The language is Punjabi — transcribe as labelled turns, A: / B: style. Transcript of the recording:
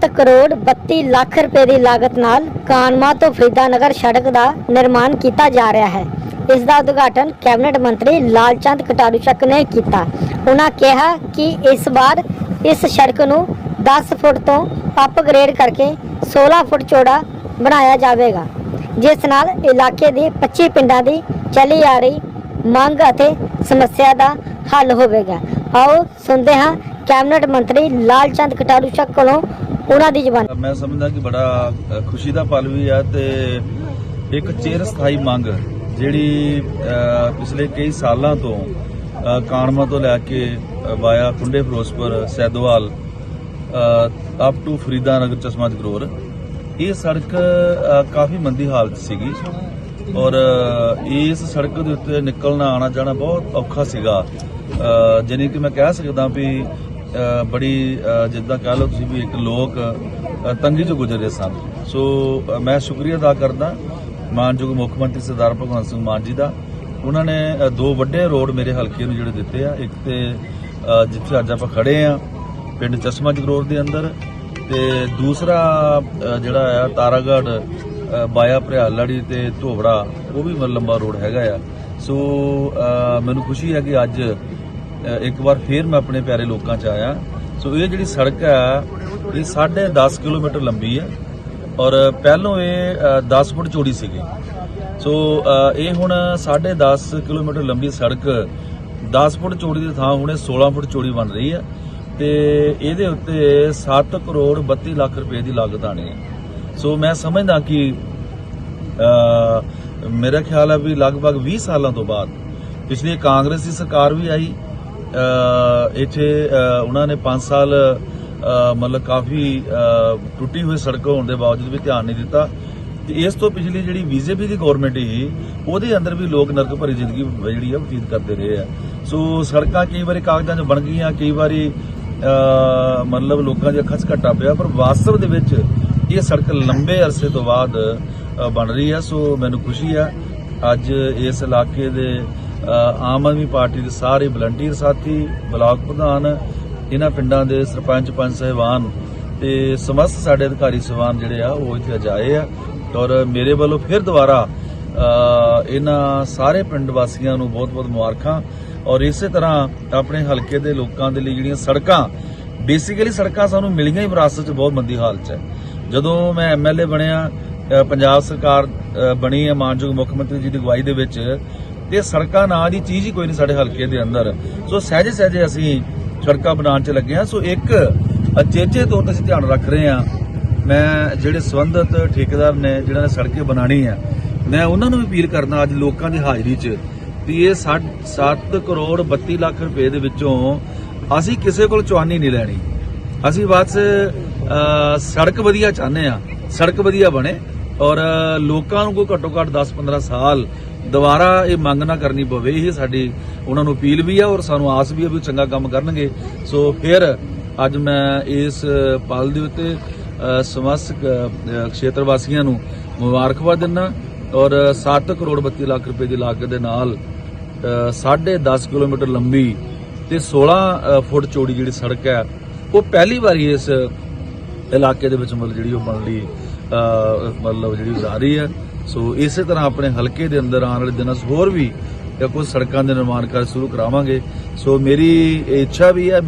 A: 7 ਕਰੋੜ 32 ਲੱਖ ਰੁਪਏ ਦੀ ਲਾਗਤ ਨਾਲ ਕਾਨਮਾ ਤੋਂ ਫਰੀਦਾਨਗਰ ਸੜਕ ਦਾ ਨਿਰਮਾਣ ਕੀਤਾ ਜਾ ਰਿਹਾ ਹੈ। ਇਸ ਦਾ ਉਦਘਾਟਨ ਕੈਬਨਿਟ ਮੰਤਰੀ ਲਾਲਚੰਦ ਕਟਾਰੂ ਚੱਕ ਨੇ ਕੀਤਾ। ਉਹਨਾਂ ਕਿਹਾ ਕਿ ਇਸ ਵਾਰ ਇਸ ਸੜਕ ਨੂੰ 10 ਫੁੱਟ ਤੋਂ ਅਪਗ੍ਰੇਡ ਕਰਕੇ 16 ਫੁੱਟ ਚੌੜਾ ਬਣਾਇਆ ਜਾਵੇਗਾ, ਜਿਸ ਨਾਲ ਇਲਾਕੇ ਦੇ 25 ਪਿੰਡਾਂ ਦੀ ਚੱਲੀ ਆ ਰਹੀ ਮੰਗ ਅਤੇ ਸਮੱਸਿਆ ਦਾ ਹੱਲ ਹੋਵੇਗਾ। ਆਓ ਸੁਣਦੇ ਹਾਂ ਕੈਬਨਿਟ ਮੰਤਰੀ ਲਾਲਚੰਦ ਕਟਾਰੂ ਚੱਕ ਕੋਲੋਂ ਉਹਨਾਂ ਦੀ ਜ਼ੁਬਾਨ।
B: ਮੈਂ ਸਮਝਦਾ ਕਿ ਬੜਾ ਖੁਸ਼ੀ ਦਾ ਪਲ ਵੀ ਆ ਤੇ ਇੱਕ ਚਿਰ ਸਥਾਈ ਮੰਗ ਜਿਹੜੀ ਪਿਛਲੇ ਕਈ ਸਾਲਾਂ ਤੋਂ ਅ, ਕਾਣਮਾ ਤੋਂ ਲੈ ਕੇ via Kunde Ferozepur Saidowal up to Faridanagar ਚਸ਼ਮਾ ਜਗਰੋਰ। ਇਹ ਸੜਕ ਕਾਫੀ ਮੰਦੀ ਹਾਲਤ ਸੀਗੀ ਔਰ ਇਸ ਸੜਕ ਦੇ ਉੱਤੇ ਨਿਕਲਣਾ ਆਣਾ ਜਾਣਾ ਬਹੁਤ ਔਖਾ ਸੀਗਾ। ਅ, ਕਿ ਮੈਂ ਕਹਿ ਸਕਦਾ ਵੀ ਬੜੀ ਜਿੱਦਾਂ ਕਹਿ ਲਓ ਤੁਸੀਂ ਵੀ ਇੱਕ ਲੋਕ ਤੰਗੀ ਤੋਂ ਗੁਜ਼ਰ ਰਹੇ ਸਨ। ਸੋ ਮੈਂ ਸ਼ੁਕਰੀਆ ਅਦਾ ਕਰਦਾ ਮਾਨਯੋਗ ਮੁੱਖ ਮੰਤਰੀ ਸਰਦਾਰ ਭਗਵੰਤ ਸਿੰਘ ਮਾਨ ਜੀ ਦਾ। ਉਹਨਾਂ ਨੇ ਦੋ ਵੱਡੇ ਰੋਡ ਮੇਰੇ ਹਲਕੇ ਨੂੰ ਜਿਹੜੇ ਦਿੱਤੇ ਆ। ਇੱਕ ਤੇ ਜਿੱਥੇ ਅੱਜ ਆਪਾਂ ਖੜੇ ਆ ਪਿੰਡ ਚਸ਼ਮਾ ਜਗਰੋਰ ਦੇ ਅੰਦਰ ਤੇ ਦੂਸਰਾ ਜਿਹੜਾ ਆ ਤਾਰਾਗੜ ਅ, ਬਾਇਆ ਭਰਿਆਲੜੀ ਤੇ ਧੋਬੜਾ ਉਹ ਵੀ ਮਤਲਬ ਲੰਬਾ ਰੋਡ ਹੈਗਾ ਆ। ਸੋ ਮੈਨੂੰ ਖੁਸ਼ੀ ਹੈ ਕਿ ਅੱਜ ਇੱਕ ਵਾਰ ਫੇਰ ਮੈਂ ਆਪਣੇ ਪਿਆਰੇ ਲੋਕਾਂ 'ਚ ਆਇਆ। ਸੋ ਇਹ ਜਿਹੜੀ ਸੜਕ ਹੈ ਇਹ 10.5 ਕਿਲੋਮੀਟਰ ਲੰਬੀ ਹੈ ਔਰ ਪਹਿਲੋਂ ਇਹ ਅ, 10 ਫੁੱਟ ਚੌੜੀ ਸੀਗੀ। ਸੋ ਇਹ ਹੁਣ 10.5 ਕਿਲੋਮੀਟਰ ਲੰਬੀ ਸੜਕ 10 ਫੁੱਟ ਚੌੜੀ ਦੀ ਥਾਂ ਹੁਣੇ 16 ਫੁੱਟ ਚੌੜੀ ਬਣ ਰਹੀ ਹੈ ਤੇ ਇਹਦੇ ਉੱਤੇ 7 ਕਰੋੜ 32 ਲੱਖ ਰੁਪਏ ਦੀ ਲਾਗਤ ਆਣੀ ਹੈ। ਸੋ ਮੈਂ ਸਮਝਦਾ ਕਿ ਮੇਰਾ ਖਿਆਲ ਹੈ ਵੀ ਲਗਭਗ 20 ਸਾਲਾਂ ਤੋਂ ਬਾਅਦ ਪਿਛਲੀ ਕਾਂਗਰਸ ਦੀ ਸਰਕਾਰ ਵੀ ਆਈ ਇੱਥੇ ਉਹਨਾਂ ਨੇ 5 ਸਾਲ ਮਤਲਬ ਕਾਫੀ ਟੁੱਟੀ ਹੋਈ ਸੜਕ ਹੋਣ ਦੇ ਬਾਵਜੂਦ ਵੀ ਧਿਆਨ ਨਹੀਂ ਦਿੱਤਾ। ਤੇ ਇਸ ਤੋਂ ਪਿਛਲੀ ਜਿਹੜੀ ਬੀਜੇਪੀ ਦੀ ਗਵਰਨਮੈਂਟ ਹੀ ਉਹਦੇ ਅੰਦਰ ਵੀ ਲੋਕ ਨਰਕ ਭਰੀ ਜ਼ਿੰਦਗੀ ਜਿਹੜੀ ਆ ਬਤੀਤ ਕਰਦੇ ਰਹੇ ਆ। ਸੋ ਸੜਕਾਂ ਕਈ ਵਾਰੀ ਕਾਗਜ਼ਾਂ 'ਚ ਬਣ ਗਈਆਂ, ਕਈ ਵਾਰੀ ਮਤਲਬ ਲੋਕਾਂ ਦੀ ਅੱਖਾਂ 'ਚ ਘੱਟਾ ਪਿਆ, ਪਰ ਵਾਸਤਵ ਦੇ ਵਿੱਚ ਇਹ ਸੜਕ ਲੰਬੇ ਅਰਸੇ ਤੋਂ ਬਾਅਦ ਬਣ ਰਹੀ ਹੈ ਸੋ ਮੈਨੂੰ ਖੁਸ਼ੀ ਹੈ ਅੱਜ ਇਸ ਇਲਾਕੇ ਦੇ ਆਮ ਆਦਮੀ ਪਾਰਟੀ ਦੇ ਸਾਰੇ ਵਲੰਟੀਅਰ ਸਾਥੀ, ਬਲਾਕ ਪ੍ਰਧਾਨ, ਇਹਨਾਂ ਪਿੰਡਾਂ ਦੇ ਸਰਪੰਚ, ਪੰਚ ਸਹਿਬਾਨ ਤੇ ਸਮਸਤ ਸਾਡੇ ਅਧਿਕਾਰੀ ਸਹਿਬਾਨ ਜਿਹੜੇ ਆ, ਉਹ ਇੱਥੇ ਅੱਜ ਆਏ ਆ ਔਰ ਮੇਰੇ ਵੱਲੋਂ ਫਿਰ ਦੁਬਾਰਾ ਇਹਨਾਂ ਸਾਰੇ ਪਿੰਡ ਵਾਸੀਆਂ ਨੂੰ ਬਹੁਤ-ਬਹੁਤ ਮੁਬਾਰਕਾਂ ਔਰ ਇਸੇ ਤਰ੍ਹਾਂ ਆਪਣੇ ਹਲਕੇ ਦੇ ਲੋਕਾਂ ਦੇ ਲਈ ਜਿਹੜੀਆਂ ਸੜਕਾਂ ਬੇਸਿਕਲੀ ਸੜਕਾਂ ਸਾਨੂੰ ਮਿਲੀਆਂ ਹੀ ਵਿਰਾਸਤ 'ਚ ਬਹੁਤ ਮੰਦੀ ਹਾਲਤ 'ਚ ਹੈ। ਜਦੋਂ ਮੈਂ ਐਮਐਲਏ ਬਣਿਆ ਪੰਜਾਬ ਸਰਕਾਰ ਬਣੀ ਹੈ, ਮਾਨਯੋਗ ਮੁੱਖ ਮੰਤਰੀ ਜੀ ਦੀ ਅਗਵਾਈ ਦੇ ਵਿੱਚ ਤੇ ਸੜਕਾਂ ਨਾਂ ਦੀ ਚੀਜ਼ ਹੀ ਕੋਈ ਨਹੀਂ ਸਾਡੇ ਹਲਕੇ ਦੇ ਅੰਦਰ। ਸੋ ਸਹਿਜੇ ਸਹਿਜੇ ਅਸੀਂ ਸੜਕਾਂ ਬਣਾਉਣ 'ਚ ਲੱਗੇ ਹਾਂ। ਸੋ ਇੱਕ ਅਚੇਚੇ ਤੌਰ ਤੇ ਅਸੀਂ ਧਿਆਨ ਰੱਖ ਰਹੇ ਹਾਂ। ਮੈਂ ਜਿਹੜੇ ਸੰਬੰਧਿਤ ਠੇਕੇਦਾਰ ਨੇ ਜਿਹੜਾ ਨੇ ਸੜਕੇ ਬਣਾਣੀ ਆ, ਮੈਂ ਉਹਨਾਂ ਨੂੰ ਵੀ ਅਪੀਲ ਕਰਨਾ ਅੱਜ ਲੋਕਾਂ ਦੀ ਹਾਜ਼ਰੀ 'ਚ ਵੀ ਇਹ 7 ਕਰੋੜ 32 ਲੱਖ ਰੁਪਏ ਦੇ ਵਿੱਚੋਂ ਅਸੀਂ ਕਿਸੇ ਕੋਲ ਚਵਾਨੀ ਨਹੀਂ ਲੈਣੀ। ਅਸੀਂ ਬਸ ਸੜਕ ਵਧੀਆ ਚਾਹੁੰਦੇ ਆ ਸੜਕ ਵਧੀਆ ਬਣੇ ਔਰ ਲੋਕਾਂ ਨੂੰ ਕੋਈ ਘੱਟੋ ਘੱਟ 10-15 ਸਾਲ ਦੁਬਾਰਾ ਇਹ ਮੰਗ ਨਾ ਕਰਨੀ ਪਵੇ ਇਹ ਸਾਡੀ ਉਹਨਾਂ ਨੂੰ ਅਪੀਲ ਵੀ ਆ ਔਰ ਸਾਨੂੰ ਆਸ ਵੀ ਆ ਵੀ ਚੰਗਾ ਕੰਮ ਕਰਨਗੇ। ਸੋ ਫਿਰ ਅੱਜ ਮੈਂ ਇਸ ਪਲ ਦੇ ਉੱਤੇ ਅ, ਸਮਸਤ ਖੇਤਰ ਵਾਸੀਆਂ ਨੂੰ ਮੁਬਾਰਕਬਾਦ ਦਿੰਦਾ ਔਰ 7 ਕਰੋੜ 32 ਲੱਖ ਰੁਪਏ ਦੀ ਲਾਗਤ ਦੇ ਨਾਲ ਅ, 10.5 ਕਿਲੋਮੀਟਰ ਲੰਬੀ ਤੇ 16 ਫੁੱਟ ਚੌੜੀ ਜਿਹੜੀ ਸੜਕ ਹੈ ਉਹ ਪਹਿਲੀ ਵਾਰੀ ਇਸ ਇਲਾਕੇ ਦੇ ਵਿੱਚ ਮਤਲਬ ਜਿਹੜੀ ਉਹ ਬਣ ਲਈ ਮਤਲਬ ਜਿਹੜੀ ਜਾ ਰਹੀ ਹੈ। ਸੋ ਇਸੇ ਤਰ੍ਹਾਂ ਆਪਣੇ ਹਲਕੇ ਦੇ ਅੰਦਰ ਆਉਣ ਵਾਲੇ ਦਿਨਾਂ 'ਚ ਹੋਰ ਵੀ ਕੁਝ ਸੜਕਾਂ ਦੇ ਨਿਰਮਾਣ ਕਾਰਜ ਸ਼ੁਰੂ ਕਰਾਵਾਂਗੇ। ਸੋ ਮੇਰੀ ਇੱਛਾ ਵੀ ਹੈ